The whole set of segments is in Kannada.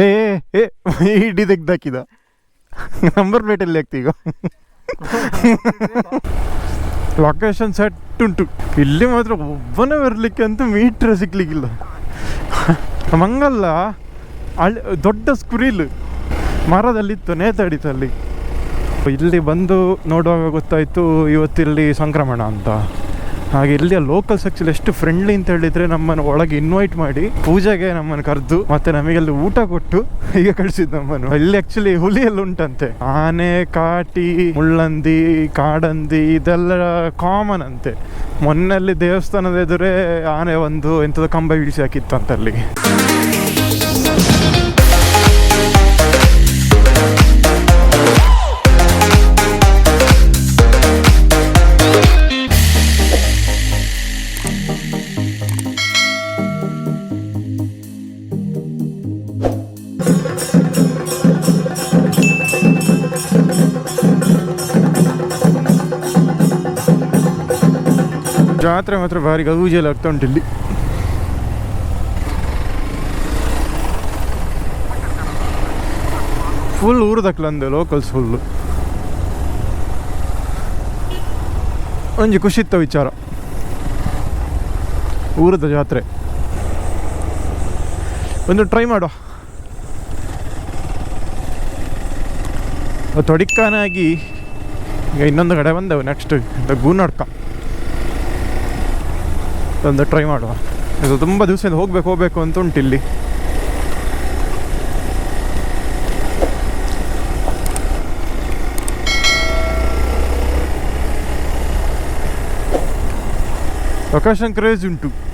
ಏ ಇಡಿ ತೆಗ್ದಾಕಿದ. ನಂಬರ್ ಪ್ಲೇಟಲ್ಲಿ ಹಾಕ್ತೀಗ ಲೊಕೇಶನ್ ಸೆಟ್ ಉಂಟು. ಇಲ್ಲಿ ಮಾತ್ರ ಒಬ್ಬನೇ ಬರಲಿಕ್ಕೆ ಅಂತೂ ಮೀಟ್ರ್ ಸಿಗ್ಲಿಕ್ಕಿಲ್ಲ ಮಂಗಲ್ಲ ಅಳ್ ದೊಡ್ಡ ಸ್ಕ್ರೀಲ್. ಮರದಲ್ಲಿತ್ತು ನೇತಾಡಿತು ಅಲ್ಲಿ. ಇಲ್ಲಿ ಬಂದು ನೋಡುವಾಗ ಗೊತ್ತಾಯಿತು, ಇವತ್ತಿಲ್ಲಿ ಸಂಕ್ರಮಣ ಅಂತ. ಹಾಗೆ ಇಲ್ಲಿಯ ಲೋಕಲ್ಸ್ ಆಕ್ಚುಲಿ ಎಷ್ಟು ಫ್ರೆಂಡ್ಲಿ ಅಂತ ಹೇಳಿದ್ರೆ ನಮ್ಮನ್ನು ಒಳಗೆ ಇನ್ವೈಟ್ ಮಾಡಿ ಪೂಜೆಗೆ ನಮ್ಮನ್ನು ಕರೆದು ಮತ್ತೆ ನಮಗೆ ಅಲ್ಲಿ ಊಟ ಕೊಟ್ಟು ಹೀಗೆ ಕಳಿಸಿದ್ದು ನಮ್ಮನ್ನು. ಇಲ್ಲಿ ಆಕ್ಚುಲಿ ಹುಲಿಯಲ್ಲಿ ಉಂಟಂತೆ. ಆನೆ, ಕಾಟಿ, ಮುಳ್ಳಂದಿ, ಕಾಡಂದಿ ಇದೆಲ್ಲ ಕಾಮನ್ ಅಂತೆ. ಮೊನ್ನೆ ಅಲ್ಲಿ ದೇವಸ್ಥಾನದ ಎದುರೇ ಆನೆ ಒಂದು ಎಂಥದ್ದು ಕಂಬ ಇಳಿಸಿ ಅಂತ ಅಲ್ಲಿ ಜಾತ್ರೆ ಮಾತ್ರ ಭಾರಿ ಗೌಜೆಲ್ಲ ಆಗ್ತಾ ಉಂಟು ಇಲ್ಲಿ. ಫುಲ್ ಊರದಕ್ಲಂದೆ ಲೋಕಲ್ಸ್ ಫುಲ್ಲು ಒಂಜಿ ಖುಷಿತ್ತ ವಿಚಾರ. ಊರದ ಜಾತ್ರೆ. ಒಂದು ಟ್ರೈ ಮಾಡುವ. ತೊಡಿಕ್ಕಾನಾಗಿ ಈಗ ಇನ್ನೊಂದು ಕಡೆ ಬಂದೆವು ನೆಕ್ಸ್ಟ್ ಗೂನಡ್ಕ. ಒಂದು ಟ್ರೈ ಮಾಡುವ. ಇದು ತುಂಬ ದಿವಸದಿಂದ ಹೋಗ್ಬೇಕು ಹೋಗಬೇಕು ಅಂತ ಉಂಟು ಇಲ್ಲಿ. ಲೊಕೇಶನ್ ಕ್ರೇಜ್ ಉಂಟು.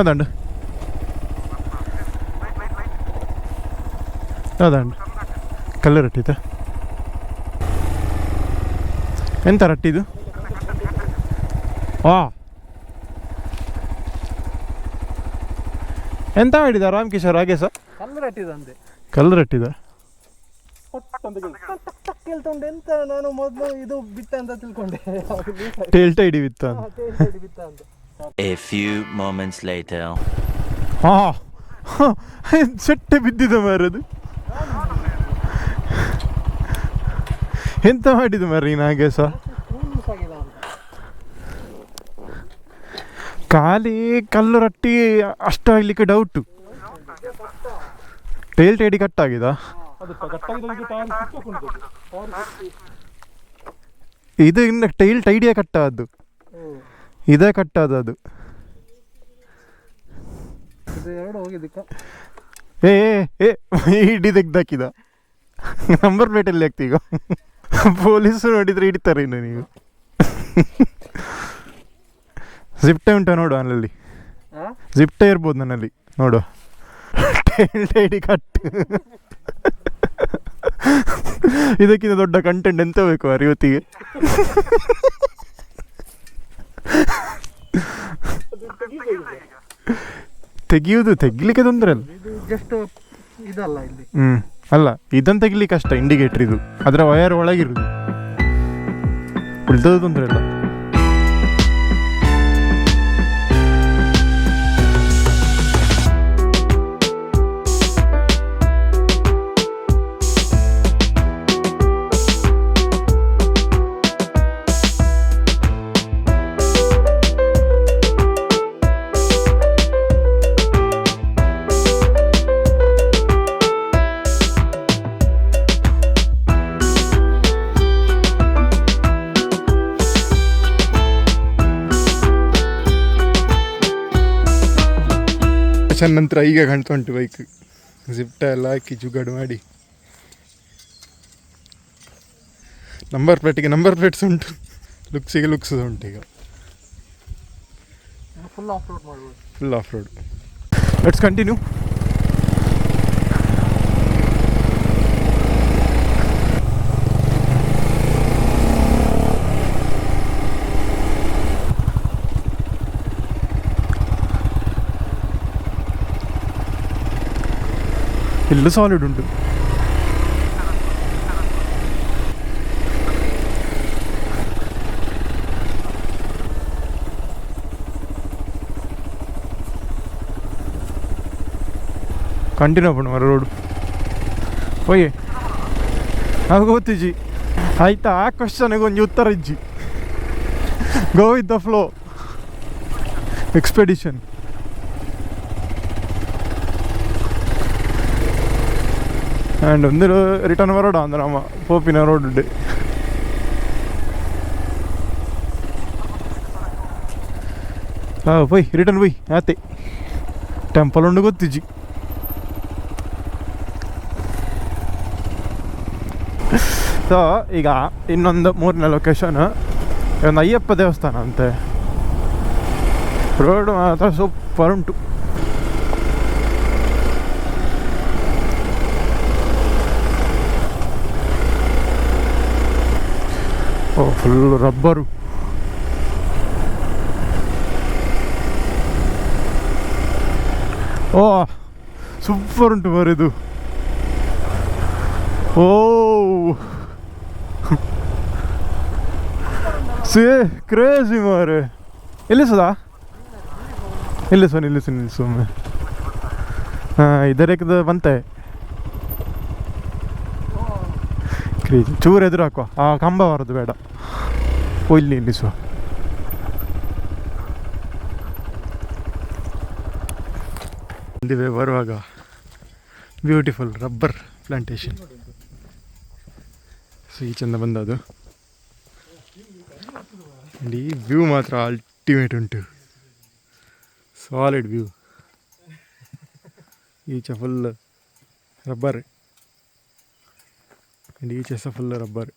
ಅದಂಡು ಅದಂಡು ಕಲ್ಲು ಇದೆ ಎಂತ ರಟ್ಟಿದು ಆ ಎಂತ ಮಾಡಿದ ರಾಮ್ ಕಿಶೋರ್ ಹಾಗೆ ಸರ್ ಕಲ್ಲು ರಟ್ಟಿದಂತೆ ಕಲ್ಲು ರಟ್ಟಿದ ಕೇಳ್ತೊಂಡೆ ಎಂತ ನಾನು ಮೊದಲು ಇದು ಬಿತ್ತ ಅಂತ ತಿಳ್ಕೊಂಡೆ ಟೇಲ್ ಹಿಡಿ ಬಿತ್ತ ಅಂತ. ಬಿತ್ತ few A few moments later. ಹಾ. ಸೆಟ್ಟೆ ಬಿದ್ದಿದ ಮಾರದು. ಎಂತ ಮಾಡಿದ ಮಾರಿ ಹಾಗೆ ಸಹ? ಖಾಲಿ ಕಲ್ಲು ರಟ್ಟಿ ಅಷ್ಟು ಆಗ್ಲಿಕ್ಕೆ ಡೌಟು ಟೇಲ್ ಟೇಡಿ ಕಟ್ ಆಗಿದ? ಇದು ಇನ್ನು ಟೈಲ್ ಟೈಡಿಯೇ ಕಟ್ಟ ಅದು ಇದೇ ಕಟ್ ಅದು. ಇದು ಎರಡು ಹೋಗಿದ್ದಕ್ಕ. ಏ ಏ, ಏ ಇಡಿ ತೆಗ್ದಾಕಿದ. ನಂಬರ್ ಪ್ಲೇಟಲ್ಲಿ ಹಾಕ್ತೀಗ ಪೊಲೀಸ್ ನೋಡಿದ್ರೆ ಹಿಡಿತಾರೆ ಇನ್ನು ನೀವು. ಜಿಪ್ಟೆ ಉಂಟಾ ನೋಡು ಅಲ್ಲಲ್ಲಿ ಜಿಪ್ಟೆ ಇರ್ಬೋದು ನನ್ನಲ್ಲಿ. ನೋಡು. ಟೈಡಿ ಕಟ್ ಇದಕ್ಕಿಂತ ದೊಡ್ಡ ಕಂಟೆಂಟ್ ಎಂತ ಬೇಕು ಅರಿ ತೆಗಿಯುವುದು. ತೆಗಿಲಿಕ್ಕೆ ತೊಂದರೆ ಅಲ್ಲ ಇದು ಜಸ್ಟ್ ಇದಲ್ಲ ಇಲ್ಲಿ. ಹ್ಮ್ ಅಲ್ಲ ಇದನ್ನು ತೆಗಿಲಿಕ್ಕೆ ಕಷ್ಟ ಇಂಡಿಕೇಟರ್ ಇದು. ಅದರ ವಯರ್ ಒಳಗಿರುದು. ಉಳ್ದದ್ದು ತೊಂದರೆ ಇಲ್ಲ. ಚೆನ್ನ ನಂತರ ಈಗ ಕಾಣ್ತಾ ಉಂಟು ಬೈಕ್ ಜಿಪ್ಟ ಎಲ್ಲ ಹಾಕಿ ಜುಗಾಡು ಮಾಡಿ. ನಂಬರ್ ಪ್ಲೇಟಿಗೆ ನಂಬರ್ ಪ್ಲೇಟ್ಸ್ ಉಂಟು. ಲುಕ್ಸಿಗೆ ಲುಕ್ಸ್ ಉಂಟು ಈಗ. ಫುಲ್ ಆಫ್ ರೋಡ್ ಮಾಡ್ಬೋದು. Full off road let's continue smell solid ഉണ്ട് കണ്ടിന്യൂ പോകണം വേറെ റോഡ് ഓയേ నాకు ಗೊತ್ತಿಜ್ಜಿ ಆಯ್ತಾ ಆ ಕ್ವಶನ್ಗೆ ಒಂದು ಉತ್ತರ ಇಜ್ಜಿ go with the flow expedition and ಒಂದು ರಿಟರ್ನ್ ಬರೋಡ ಅಂದ್ರೆ ನಮ್ಮ ಪೋಪಿನ ರೋಡ್ ಆ ಪೊಯ್ ರಿಟರ್ನ್ ಪೊಯ್ ಆತೆ ಟೆಂಪಲ್ ಉಂಡು ಗೊತ್ತಿಜ್ಜಿ ಸೊ ಈಗ ಇನ್ನೊಂದು ಮೂರನೇ ಲೊಕೇಶನ್ ಒಂದು ಅಯ್ಯಪ್ಪ ದೇವಸ್ಥಾನ ಅಂತೆ ರೋಡ್ ಮಾತ್ರ ಸೂಪರ್ ಉಂಟು ಫುಲ್ ರಬ್ಬರು ಓ ಸೂಪರ್ ಉಂಟು ಮರಿದು ಓ. ಸೇ ಕ್ರೇಜಿ ಮಾರೆ. ನಿಲ್ಲಿಸೋದಾ? ನಿಲ್ಲಿಸು ನಿಲ್ಲಿಸು ನಿಲ್ಲಿಸು ಸುಮ್ಮನೆ ಹಾಂ ಇದರಕ್ಕೆ ಬಂತೆ. ಕ್ರೇಜಿ ಚೂರು ಎದುರು ಹಾಕುವ ಆ, ಕಂಬ ಬರೋದು ಬೇಡ. ಓ ಇಲ್ಲಿ ನಿಲ್ಲಿಸುವ. ಬಂದಿವೆ ಬರುವಾಗ ಬ್ಯೂಟಿಫುಲ್ ರಬ್ಬರ್ ಪ್ಲಾಂಟೇಶನ್ ಸೊ ಈ ಚಂದ ಬಂದದು And ಈ ವ್ಯೂ ಮಾತ್ರ ಅಲ್ಟಿಮೇಟ್ ಉಂಟು. ಸಾಲಿಡ್ ವ್ಯೂ ಈಚೆ ಫುಲ್ ರಬ್ಬರ್ ಆ್ಯಂಡ್ ಈಚೆ ಸಹ ಫುಲ್ ರಬ್ಬರ್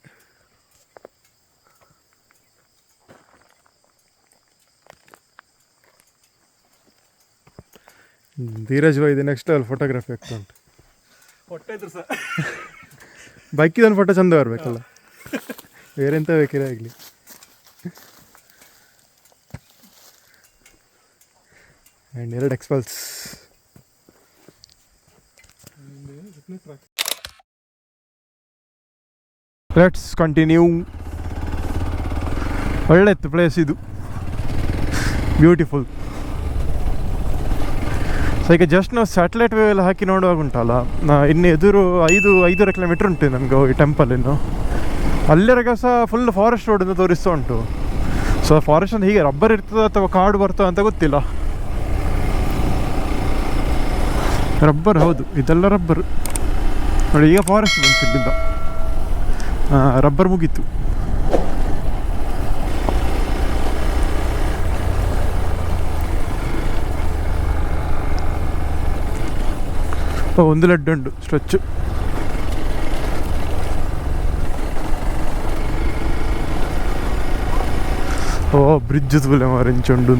ಧೀರಜ್ ಭಾಯ್ ಇದೆ ನೆಕ್ಸ್ಟ್ ಅಲ್ಲಿ ಫೋಟೋಗ್ರಫಿ ಆಗ್ತಾ ಉಂಟು. ಹೊಟ್ಟೆ ಇದ್ರು ಸರ್. ಬೈಕಿದೊಂದು ಫೋಟೋ ಚಂದ ಬರಬೇಕಲ್ಲ? ಬೇರೆಂತ ಬೇಕಿರ ಆಗಲಿ. ಆ್ಯಂಡ್ ಎರಡು ಎಕ್ಸ್ಪಲ್ಸ್ ಲೆಟ್ಸ್ ಕಂಟಿನ್ಯೂ ಒಳ್ಳೆತ್ತು ಪ್ಲೇಸ್ ಇದು. ಬ್ಯೂಟಿಫುಲ್ ಸೊ ಈಗ ಜಸ್ಟ್ ನಾವು ಸ್ಯಾಟಲೈಟ್ ವೇವ್ ಎಲ್ಲ ಹಾಕಿ ನೋಡುವಾಗ ಉಂಟಲ್ಲ ಇನ್ನು ಎದುರು ಐದು, ಐದೂವರೆ ಕಿಲೋಮೀಟ್ರ್ ಉಂಟು ನಮಗೆ ಈ ಟೆಂಪಲ್ ಇನ್ನು. ಅಲ್ಲಿವರೆಗೆ ಸಹ ಫುಲ್ ಫಾರೆಸ್ಟ್ ರೋಡಿಂದ ತೋರಿಸ್ತಾ ಉಂಟು. ಸೊ ಫಾರೆಸ್ಟ್ ಅಂತ ಹೀಗೆ ರಬ್ಬರ್ ಇರ್ತದೆ ಅಥವಾ ಕಾಡು ಬರ್ತದೆ ಅಂತ ಗೊತ್ತಿಲ್ಲ. ರಬ್ಬರ್ ಹೌದು, ಇದೆಲ್ಲ ರಬ್ಬರ್ ನೋಡಿ, ಈಗ ಫಾರೆಸ್ಟ್ ಬಂತು ಇಲ್ಲಿಂದ. ರಬ್ಬರ್ ಮುಗೀತು. ಓ, ಒಂದು ಲಡ್ಡು ಉಂಟು ಸ್ಟ್ರೆಚ್ ಓ ಬ್ರಿಡ್ಜ್ ತುಲೆ ಮಾರಿಂಚುಂಡು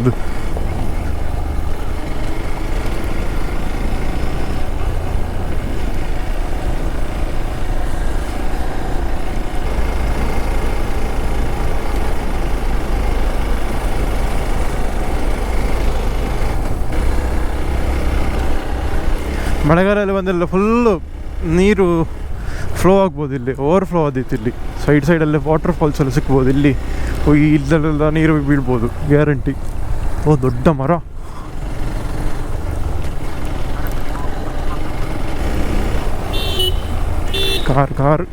ಮಳೆಗಾಲದಲ್ಲಿ ಬಂದೆಲ್ಲ ಫುಲ್ಲು ನೀರು ಫ್ಲೋ ಆಗ್ಬೋದು ಇಲ್ಲಿ ಓವರ್ ಫ್ಲೋ ಆದಿತ್ತು ಇಲ್ಲಿ. ಸೈಡ್ ಸೈಡಲ್ಲಿ ವಾಟರ್ ಫಾಲ್ಸ್ ಎಲ್ಲ ಸಿಕ್ಬೋದು ಇಲ್ಲಿ. ಇಲ್ಲೆಲ್ಲ ನೀರು ಬೀಳ್ಬೋದು ಗ್ಯಾರಂಟಿ ಓ, ದೊಡ್ಡ ಮರ. Car car.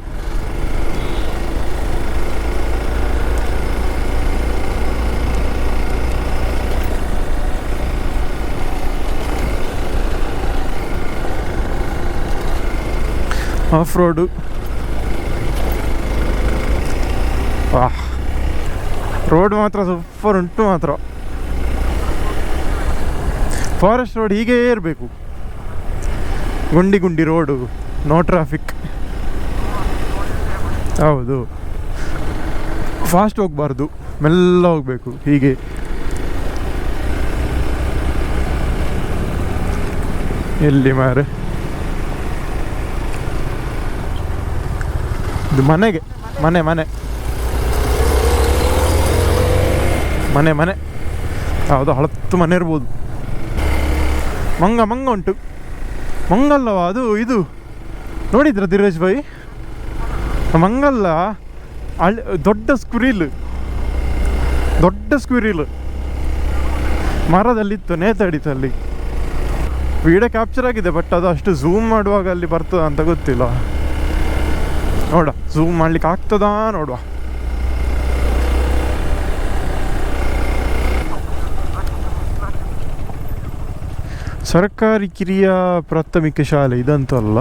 ಆಫ್ ರೋಡು ವಾಹ್ ರೋಡ್ ಮಾತ್ರ ಸೂಪರ್ ಉಂಟು ಮಾತ್ರ. ಫಾರೆಸ್ಟ್ ರೋಡ್ ಹೀಗೇ ಇರಬೇಕು. ಗುಂಡಿ ಗುಂಡಿ ರೋಡು ನೋ ಟ್ರಾಫಿಕ್ ಹೌದು. ಫಾಸ್ಟ್ ಹೋಗಬಾರ್ದು. ಮೆಲ್ಲ ಹೋಗಬೇಕು ಹೀಗೆ. ಎಲ್ಲಿ ಮಾರೆ ಇದು ಮನೆಗೆ, ಮನೆ ಮನೆ. ಮನೆ ಮನೆ. ಯಾವುದೋ ಹಳತ್ತು ಮನೆ ಇರ್ಬೋದು. ಮಂಗ ಮಂಗ ಉಂಟು. ಮಂಗಲ್ಲವ ಅದು, ಇದು. ನೋಡಿದ್ರ ಧೀರಜ್ ಭಾಯಿ? ಮಂಗಲ್ಲ ಅಳ್ ದೊಡ್ಡ ಸ್ಕ್ವಿರಿಲ್. ದೊಡ್ಡ ಸ್ಕ್ವಿರಿಲ್. ಮರದಲ್ಲಿತ್ತು ನೇತಾಡಿತು ಅಲ್ಲಿ ವಿಡಿಯೋ ಕ್ಯಾಪ್ಚರ್ ಆಗಿದೆ ಬಟ್ ಅದು ಅಷ್ಟು ಝೂಮ್ ಮಾಡುವಾಗ ಅಲ್ಲಿ ಬರ್ತದ ಅಂತ ಗೊತ್ತಿಲ್ಲ. ನೋಡ ಝೂಮ್ ಮಾಡ್ಲಿಕ್ಕೆ ಆಗ್ತದಾ ನೋಡುವ. ಸರ್ಕಾರಿ ಕಿರಿಯ ಪ್ರಾಥಮಿಕ ಶಾಲೆ ಇದಂತೂ ಅಲ್ಲ.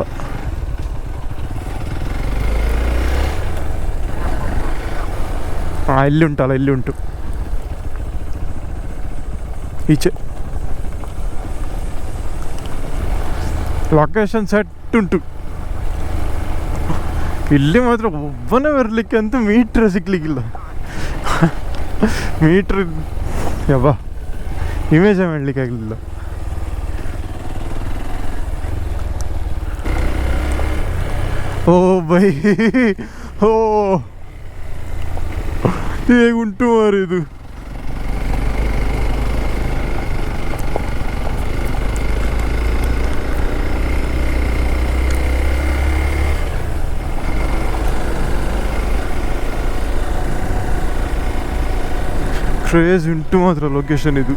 ಹಾಂ ಇಲ್ಲಿ ಉಂಟಲ್ಲ, ಇಲ್ಲಿ ಉಂಟು. ಈಚೆ. ಲೊಕೇಶನ್ ಸೆಟ್ ಉಂಟು. ಇಲ್ಲಿ ಮಾತ್ರ ಒಬ್ಬನೇ ಬರಲಿಕ್ಕೆ ಅಂತೂ ಮೀಟ್ರ್ ಸಿಗ್ಲಿಕ್ಕಿಲ್ಲ ಮೀಟ್ರ್ ಯಬ್ಬಾ ಇಮೇಜೇ ಮಾಡಲಿಕ್ಕೆ ಆಗಲಿಲ್ಲ. ಓ ಬೈ. ಓ. ಹೇಗುಂಟು ಮಾರಿದು ಕ್ರೇಜ್ ಉಂಟು ಮಾತ್ರ ಲೊಕೇಶನ್ ಇದು.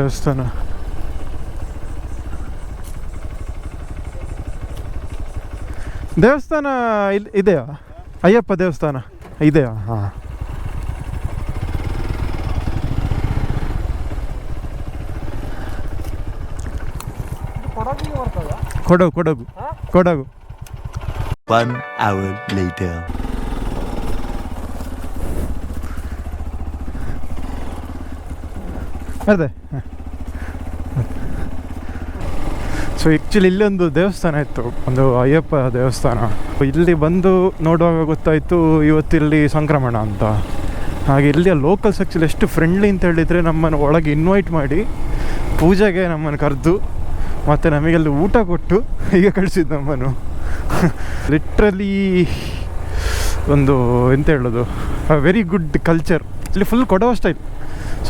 ದೇವಸ್ಥಾನ. ದೇವಸ್ಥಾನ ಇಲ್ಲಿ ಇದೆಯಾ? ಅಯ್ಯಪ್ಪ ದೇವಸ್ಥಾನ ಇದೆಯಾ? ಹಾಂ. ಕೊಡಗು ಕೊಡಗು ಕೊಡಗು. ಅದೇ ಸೊ ಆ್ಯಕ್ಚುಲಿ ಇಲ್ಲೊಂದು ದೇವಸ್ಥಾನ ಇತ್ತು. ಒಂದು ಅಯ್ಯಪ್ಪ ದೇವಸ್ಥಾನ. ಇಲ್ಲಿ ಬಂದು ನೋಡುವಾಗ ಗೊತ್ತಾಯಿತು ಇವತ್ತಿಲ್ಲಿ ಸಂಕ್ರಮಣ ಅಂತ. ಹಾಗೆ ಇಲ್ಲಿಯ ಲೋಕಲ್ಸ್ ಆ್ಯಕ್ಚುಲಿ ಎಷ್ಟು ಫ್ರೆಂಡ್ಲಿ ಅಂತ ಹೇಳಿದರೆ ನಮ್ಮನ್ನು ಒಳಗೆ ಇನ್ವೈಟ್ ಮಾಡಿ ಪೂಜೆಗೆ ನಮ್ಮನ್ನು ಕರೆದು ಮತ್ತು ನಮಗೆಲ್ಲ ಊಟ ಕೊಟ್ಟು ಈಗ ಕಳಿಸಿದ್ದು ನಮ್ಮನ್ನು. ಲಿಟ್ರಲಿ ಒಂದು ಎಂತ ಹೇಳೋದು? ವೆರಿ ಗುಡ್ ಕಲ್ಚರ್ ಇಲ್ಲಿ ಫುಲ್ ಕೊಡೋ ಸ್ಟೈಲ್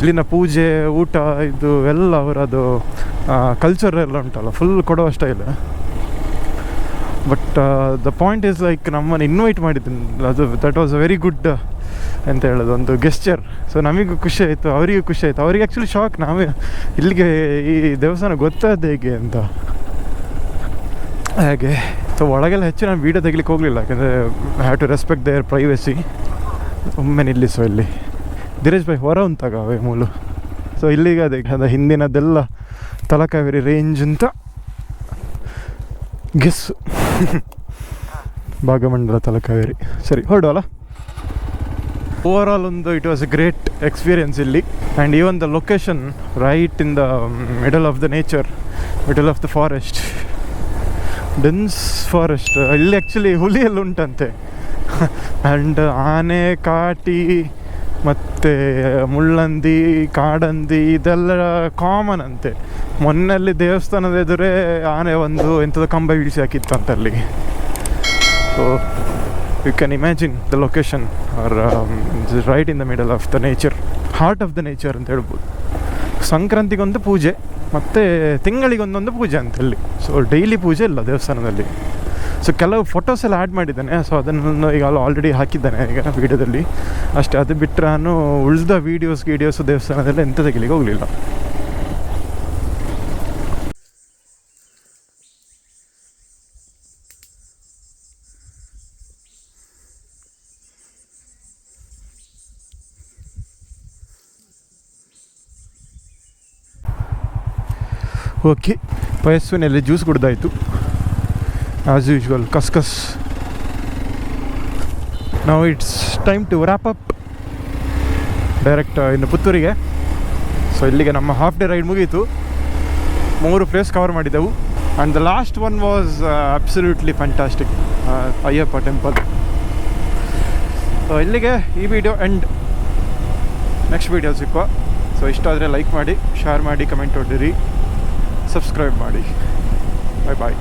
ಇಲ್ಲಿನ ಪೂಜೆ, ಊಟ, ಇದು ಎಲ್ಲ ಅವರದು ಕಲ್ಚರ್ ಎಲ್ಲ ಉಂಟಲ್ಲ ಫುಲ್ ಕೊಡೋ style but the point is like ನಮ್ಮನ್ನು ಇನ್ವೈಟ್ ಮಾಡಿದ್ದೀನಿ ಅದು that was a very good ಅಂತ ಹೇಳೋದು, ಒಂದು ಗೆಸ್ಚರ್ ಸೊ ನಮಗೂ ಖುಷಿ ಆಯಿತು, ಅವರಿಗೂ ಖುಷಿ ಆಯಿತು. ಅವರಿಗೆ ಆ್ಯಕ್ಚುಲಿ ಶಾಕ್ ನಾವೇ ಇಲ್ಲಿಗೆ ಈ ದೇವಸ್ಥಾನ ಗೊತ್ತಾದ ಹೇಗೆ ಅಂತ. ಹಾಗೆ ಸೊ ಒಳಗೆಲ್ಲ ಹೆಚ್ಚು ನಾನು ವೀಡಿಯೋ ತೆಗಿಲಿಕ್ಕೆ ಹೋಗಲಿಲ್ಲ. ಯಾಕಂದರೆ have to respect their privacy ಒಮ್ಮೆ ನಿಲ್ಲಿಸು ಇಲ್ಲಿ. ಧೀರೇಶ್ ಭಾಯ್, ಹೊರ ಉಂತಾಗವೆ ಮೂಲು? ಸೊ ಇಲ್ಲಿಗೆ ಅದೇ, ಅದು ಹಿಂದಿನದೆಲ್ಲ ತಲಕಾವೇರಿ ರೇಂಜ್ ಅಂತ ಗೆಸ್ ಭಾಗಮಂಡಲ ತಲಕಾವೇರಿ. ಸರಿ, ಹೊರಡುವಲ್ಲ? ಓವರ್ ಒಂದು it was a great experience ಇಲ್ಲಿ. And even the location right in the middle of the nature middle of the forest dense forest ಇಲ್ಲಿ ಆ್ಯಕ್ಚುಲಿ ಹುಲಿಯಲ್ಲಿ ಉಂಟಂತೆ. ಆ್ಯಂಡ್ ಆನೆ, ಕಾಟಿ ಮತ್ತು ಮುಳ್ಳಂದಿ, ಕಾಡಂದಿ ಇದೆಲ್ಲ ಕಾಮನ್ ಅಂತೆ. ಮೊನ್ನೆಲ್ಲಿ ದೇವಸ್ಥಾನದ ಎದುರೇ ಆನೆ ಒಂದು ಎಂಥದ್ದು ಕಂಬ ಇಳಿಸಿ ಹಾಕಿತ್ತು ಅಂತ ಅಲ್ಲಿ so you can imagine the location are right in the middle of the nature heart of the nature ಅಂತ ಹೇಳ್ಬೋದು. ಸಂಕ್ರಾಂತಿಗೊಂದು ಪೂಜೆ, ಮತ್ತು ತಿಂಗಳಿಗೊಂದೊಂದು ಪೂಜೆ ಅಂತ ಅಲ್ಲಿ. ಸೊ ಡೈಲಿ ಪೂಜೆ ಇಲ್ಲ ದೇವಸ್ಥಾನದಲ್ಲಿ. ಸೊ ಕೆಲವು ಫೋಟೋಸ್ ಎಲ್ಲ ಆ್ಯಡ್ ಮಾಡಿದ್ದಾನೆ. ಸೊ ಅದನ್ನು ಈಗ ಆಲ್ರೆಡಿ ಹಾಕಿದ್ದಾನೆ ಈಗ ವೀಡಿಯೋದಲ್ಲಿ ಅಷ್ಟೇ, ಅದು ಬಿಟ್ಟರೆ ನಾನು ಉಳಿದ ವೀಡಿಯೋಸ್ ವೀಡಿಯೋಸ್ ದೇವಸ್ಥಾನದಲ್ಲಿ ಎಂತ ತೆಗಿಲಿಕ್ಕೆ ಹೋಗಲಿಲ್ಲ. ಓಕೆ ಪಯಸ್ವಿನಲ್ಲಿ ಜ್ಯೂಸ್ ಕುಡ್ದಾಯಿತು ಆ್ಯಸ್ ಯೂಶ್ವಲ್ ಕಸ್ಕಸ್ ನಾವು it's time to wrap up direct ಇನ್ನು ಪುತ್ತೂರಿಗೆ. ಸೊ ಇಲ್ಲಿಗೆ ನಮ್ಮ ಹಾಫ್ ಡೇ ರೈಡ್ ಮುಗೀತು. ಮೂರು ಪ್ಲೇಸ್ ಕವರ್ ಮಾಡಿದ್ದೆವು. And the last one was absolutely fantastic Ayyappa temple so ಇಲ್ಲಿಗೆ ಈ ವಿಡಿಯೋ ಎಂಡ್ ನೆಕ್ಸ್ಟ್ ವೀಡಿಯೋ ಸಿಕ್ಕುವ. ಸೊ ಇಷ್ಟ ಆದರೆ ಲೈಕ್ ಮಾಡಿ ಶೇರ್ ಮಾಡಿ ಕಮೆಂಟ್ ಹೊಡಿರಿ ಸಬ್ಸ್ಕ್ರೈಬ್ ಮಾಡಿ. ಬಾಯ್ ಬಾಯ್